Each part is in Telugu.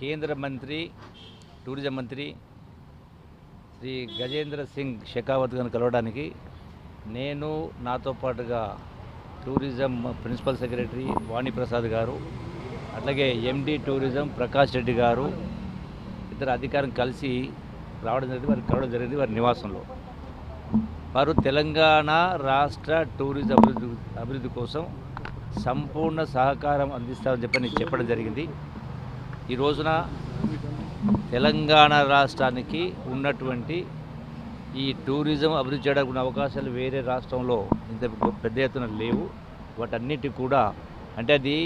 కేంద్ర మంత్రి టూరిజం మంత్రి శ్రీ గజేంద్ర సింగ్ షెకావత్ గారిని కలవడానికి నేను నాతో పాటుగా టూరిజం ప్రిన్సిపల్ సెక్రటరీ వాణిప్రసాద్ గారు అట్లాగే ఎండి టూరిజం ప్రకాష్ రెడ్డి గారు ఇద్దరు అధికారం కలిసి రావడం జరిగింది వారికి కలవడం జరిగింది వారి నివాసంలో. వారు తెలంగాణ రాష్ట్ర టూరిజం అభివృద్ధి అభివృద్ధి కోసం సంపూర్ణ సహకారం అందిస్తామని చెప్పని చెప్పడం జరిగింది. ఈ రోజున తెలంగాణ రాష్ట్రానికి ఉన్నటువంటి ఈ టూరిజం అభివృద్ధి చేయడానికి ఉన్న అవకాశాలు వేరే రాష్ట్రంలో ఇంత పెద్ద ఎత్తున లేవు. వాటన్నిటి కూడా అంటే అది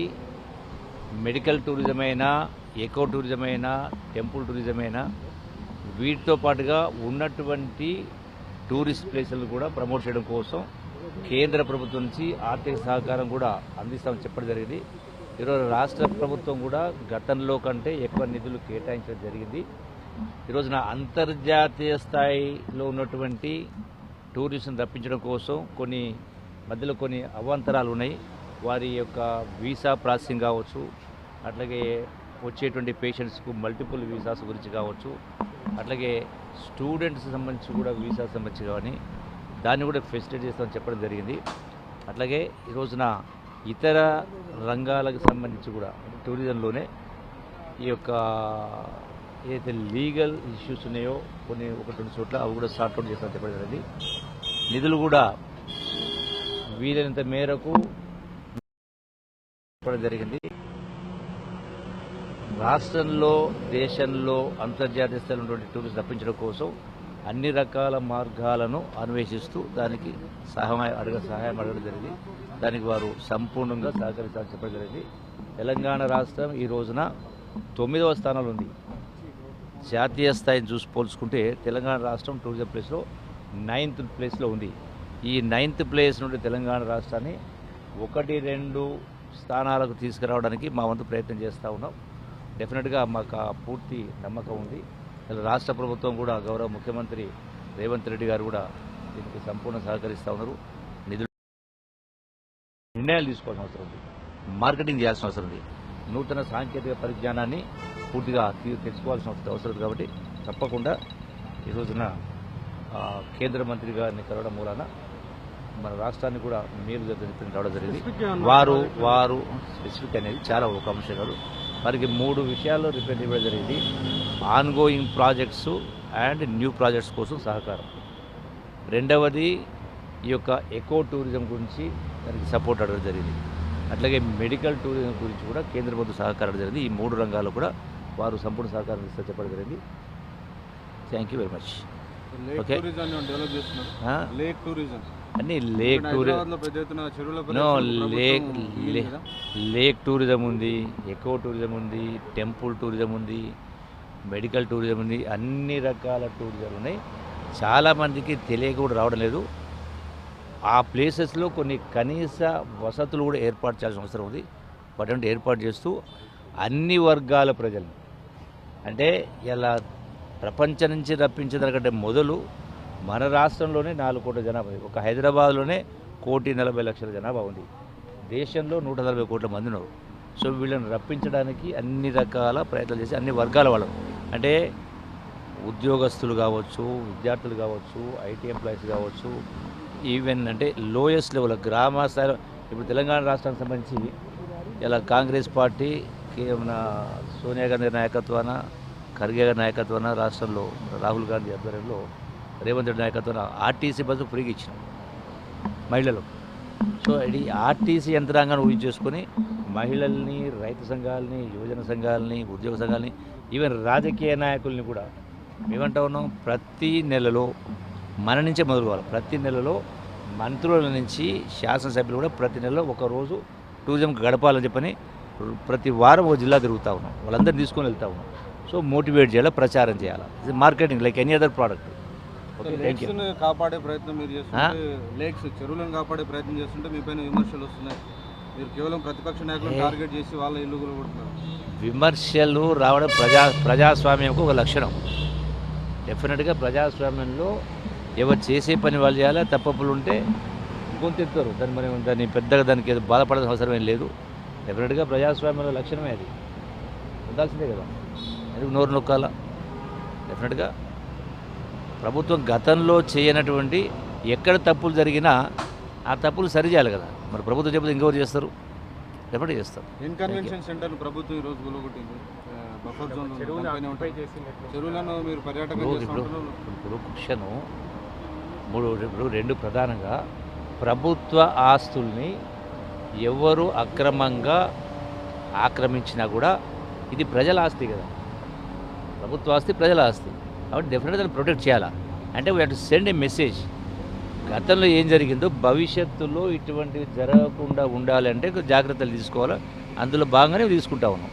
మెడికల్ టూరిజం అయినా ఎకో టూరిజం అయినా టెంపుల్ టూరిజం అయినా వీటితో పాటుగా ఉన్నటువంటి టూరిస్ట్ ప్లేసులను కూడా ప్రమోట్ చేయడం కోసం కేంద్ర ప్రభుత్వం నుంచి ఆర్థిక సహకారం కూడా అందిస్తామని చెప్పడం జరిగింది. ఈరోజు రాష్ట్ర ప్రభుత్వం కూడా గతంలో కంటే ఎక్కువ నిధులు కేటాయించడం జరిగింది. ఈరోజున అంతర్జాతీయ స్థాయిలో ఉన్నటువంటి టూరిస్ట్ని రప్పించడం కోసం కొన్ని మధ్యలో కొన్ని అవాంతరాలు ఉన్నాయి. వారి యొక్క వీసా ప్రాసెసింగ్ కావచ్చు అట్లాగే వచ్చేటువంటి పేషెంట్స్కు మల్టిపుల్ వీసాస్ గురించి కావచ్చు అట్లాగే స్టూడెంట్స్ సంబంధించి కూడా వీసా సంబంధించి కానీ దాన్ని కూడా ఫెసిలిటేట్ చేస్తామని చెప్పడం జరిగింది. అట్లాగే ఈ రోజున ఇతర రంగాలకు సంబంధించి కూడా టూరిజంలోనే ఈ యొక్క ఏదైతే లీగల్ ఇష్యూస్ ఉన్నాయో కొన్ని ఒకటి రెండు చోట్ల అవి కూడా సార్ట్అవుట్ చేసినట్టు చెప్పడం జరిగింది. నిధులు కూడా వీలైనంత మేరకు జరిగింది. రాష్ట్రంలో దేశంలో అంతర్జాతీయ స్థాయిలో ఉన్నటువంటి టూరిస్ట్ తప్పించడం కోసం అన్ని రకాల మార్గాలను అన్వేషిస్తూ దానికి సహాయం అడగ సహాయం అడగడం జరిగింది. దానికి వారు సంపూర్ణంగా సహకరిస్తారని చెప్పడం జరిగింది. తెలంగాణ రాష్ట్రం ఈ రోజున తొమ్మిదవ స్థానంలో ఉంది జాతీయ స్థాయిని చూసి పోల్చుకుంటే తెలంగాణ రాష్ట్రం టూరిజం ప్లేస్లో నైన్త్ ప్లేస్లో ఉంది. ఈ నైన్త్ ప్లేస్ నుండి తెలంగాణ రాష్ట్రాన్ని ఒకటి రెండు స్థానాలకు తీసుకురావడానికి మా వంతు ప్రయత్నం చేస్తూ ఉన్నాం. డెఫినెట్గా మాకు ఆ పూర్తి నమ్మకం ఉంది. రాష్ట్ర ప్రభుత్వం కూడా గౌరవ ముఖ్యమంత్రి రేవంత్ రెడ్డి గారు కూడా దీనికి సంపూర్ణ సహకరిస్తూ ఉన్నారు. నిర్ణయాలు తీసుకోవాల్సిన అవసరం ఉంది. మార్కెటింగ్ చేయాల్సిన అవసరం ఉంది. నూతన సాంకేతిక పరిజ్ఞానాన్ని పూర్తిగా తీ- తెచ్చుకోవాల్సిన అవసరం ఉంది కాబట్టి తప్పకుండా ఈ రోజున ఆ, కేంద్ర మంత్రి గారిని కలవడం మూలాన మన రాష్ట్రాన్ని కూడా మేలు జరుగుతుంది రావడం జరిగింది. వారు వారు స్పెసిఫిక్ అనేది చాలా ఒక అంశం కాదు. వారికి మూడు విషయాల్లో రిప్రజెంట్ ఇవ్వడం జరిగింది. On going projects and new projects కోసం సహకారం. రెండవది ఈ యొక్క ఎకో టూరిజం గురించి దానికి సపోర్ట్ అడగడం జరిగింది. అట్లాగే మెడికల్ టూరిజం గురించి కూడా కేంద్ర ప్రభుత్వం సహకారం జరిగింది. ఈ మూడు రంగాల్లో కూడా వారు సంపూర్ణ సహకారం చెప్పడం జరిగింది. థ్యాంక్ యూ వెరీ మచ్ చేస్తున్నారు? లేక్ టూరిజం అన్ని lake tourism lake. Lake tourism ఉంది ఎకో టూరిజం ఉంది టెంపుల్ టూరిజం ఉంది మెడికల్ టూరిజం ఉంది అన్ని రకాల టూరిజం ఉన్నాయి. చాలామందికి తెలియక కూడా రావడం లేదు. ఆ ప్లేసెస్లో కొన్ని కనీస వసతులు కూడా ఏర్పాటు చేయాల్సిన అవసరం ఉంది. వాటి ఏర్పాటు చేస్తూ అన్ని వర్గాల ప్రజల్ని అంటే ఇలా ప్రపంచం నుంచి రప్పించడానికంటే మొదలు మన రాష్ట్రంలోనే నాలుగు కోట్ల జనాభా ఒక హైదరాబాద్లోనే కోటి నలభై లక్షల జనాభా ఉంది. దేశంలో నూట నలభై కోట్ల మంది ఉన్నారు. సో వీళ్ళని రప్పించడానికి అన్ని రకాల ప్రయత్నాలు చేసి అన్ని వర్గాల వాళ్ళు. అంటే ఉద్యోగస్తులు కావచ్చు విద్యార్థులు కావచ్చు ఐటీ ఎంప్లాయీస్ కావచ్చు ఈవెన్ అంటే లోయెస్ట్ లెవెల్ గ్రామ స్థాయిలో ఇప్పుడు తెలంగాణ రాష్ట్రానికి సంబంధించి ఇలా కాంగ్రెస్ పార్టీ కే- మన సోనియా గాంధీ నాయకత్వాన ఖర్గే గారి నాయకత్వాన రాష్ట్రంలో రాహుల్ గాంధీ ఆధ్వర్యంలో రేవంత్ రెడ్డి నాయకత్వాన ఆర్టీసీ బస్సు ఫ్రీగా ఇచ్చినాం మహిళలు సో ఇది ఆర్టీసీ యంత్రాంగాన్ని ఊహించేసుకొని మహిళల్ని రైతు సంఘాలని యువజన సంఘాలని ఉద్యోగ సంఘాలని ఈవెన్ రాజకీయ నాయకుల్ని కూడా మేమంటా ఉన్నాం ప్రతి నెలలో మన నుంచే మొదలు కావాలి ప్రతి నెలలో మంత్రుల నుంచి శాసనసభ్యులు కూడా ప్రతి నెలలో ఒక రోజు టూరిజంకి గడపాలని చెప్పని ప్రతి వారం ఒక జిల్లా తిరుగుతూ ఉన్నాం. వాళ్ళందరినీ తీసుకొని వెళ్తా ఉన్నాం. సో మోటివేట్ చేయాలి ప్రచారం చేయాలి? ఇది marketing like any other product కాపాడే ప్రయత్నం మీరు చేస్తుంటే లేక్స్ చెరువులను కాపాడే ప్రయత్నం చేస్తుంటే మీ పైన విమర్శలు వస్తున్నాయి. మీరు కేవలం ప్రతిపక్ష నాయకులను ఏ- టార్గెట్ చేసి వాళ్ళ ఇల్లు కూడా కొడుతున్నారు విమర్శలు రావడం ప్రజా ప్రజాస్వామ్యంకు ఒక లక్షణం. డెఫినెట్గా ప్రజాస్వామ్యంలో ఎవరు చేసే పని వాళ్ళు చేయాలా తప్పప్పులు ఉంటే గొంతెత్తారు దాన్ని మరి దాన్ని పెద్దగా దానికి ఏదో బాధపడాల్సిన అవసరం ఏం లేదు. డెఫినెట్గా ప్రజాస్వామ్యంలో లక్షణమే అది. ఉండాల్సిందే కదా. ఎందుకు నోరు నొక్కాలా? డెఫినెట్గా ప్రభుత్వం గతంలో చేయనటువంటి ఎక్కడ తప్పులు జరిగినా ఆ తప్పులు సరిచేయాలి కదా. మరి ప్రభుత్వం చెప్తే ఇంకెవరు చేస్తారు? డెఫినెట్గా చేస్తారు. ఇన్కన్వెన్షన్ సెంటర్ ప్రభుత్వం ఈ రోజు గులగొట్టింది. ఆ, బఫర్ జోన్ ఉంది. దానిపైనే ఉంటుంది. చెరువులను మీరు పర్యాటకం ఇప్పుడు మూడు ఇప్పుడు రెండు ప్రధానంగా ప్రభుత్వ ఆస్తుల్ని ఎవరు అక్రమంగా ఆక్రమించినా కూడా ఇది ప్రజల ఆస్తి కదా. ప్రభుత్వ ఆస్తి ప్రజల ఆస్తి. కాబట్టి డెఫినెట్గా దాన్ని ప్రొటెక్ట్ చేయాలా? అంటే we to send a message గతంలో ఏం జరిగిందో భవిష్యత్తులో ఇటువంటివి జరగకుండా ఉండాలంటే జాగ్రత్తలు తీసుకోవాలి? అందులో భాగంగానే తీసుకుంటా ఉన్నాం.